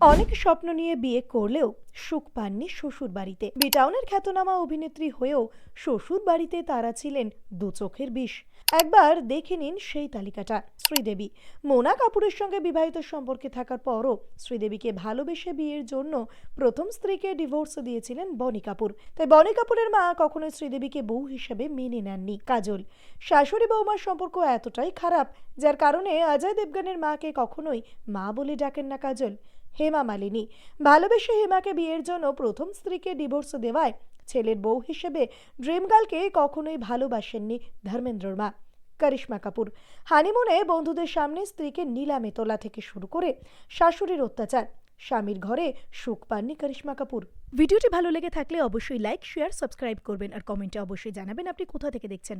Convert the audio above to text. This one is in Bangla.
অনেক স্বপ্ন নিয়ে বিয়ে করলেও সুখ পাননি শ্বশুর বাড়িতে বিটাউনের খ্যাতনামা অভিনেত্রী হয়েও শ্বশুর বাড়িতে তারা ছিলেন দু চোখের বিষ। একবার দেখে নিন সেই তালিকাটা, শ্রীদেবী। মোনা কাপুরের সঙ্গে বিবাহিত সম্পর্কে থাকার পরও শ্রীদেবীকে ভালোবেসে বিয়ের জন্য প্রথম স্ত্রীকে ডিভোর্স দিয়েছিলেন বনি কাপুর। তাই বনি কাপুরের মা কখনোই শ্রীদেবীকে বউ হিসেবে মেনে নেননি। কাজল, শাশুড়ি বৌমার সম্পর্ক এতটাই খারাপ, যার কারণে অজয় দেবগানের মাকে কখনোই মা বলে ডাকেন না কাজল। হেমা মালিনী। ভালোবেসে হেমাকে বিয়ের জন্য প্রথম স্ত্রীকে ডিভোর্স দেওয়ায় ছেলের বউ হিসেবে ড্রিমগার্লকে কখনোই ভালোবাসেননি ধর্মেন্দ্রর মা। করিশ্মা কাপুর। হানিমুনে বন্ধুদের সামনে স্ত্রীকে নিলামে তোলা থেকে শুরু করে শাশুড়ির অত্যাচার। স্বামীর ঘরে সুখ পাননি করিশ্মা কাপুর। ভিডিওটি ভালো লেগে থাকলে অবশ্যই লাইক, শেয়ার, সাবস্ক্রাইব করবেন আর কমেন্টে অবশ্যই জানাবেন আপনি কোথা থেকে দেখছেন।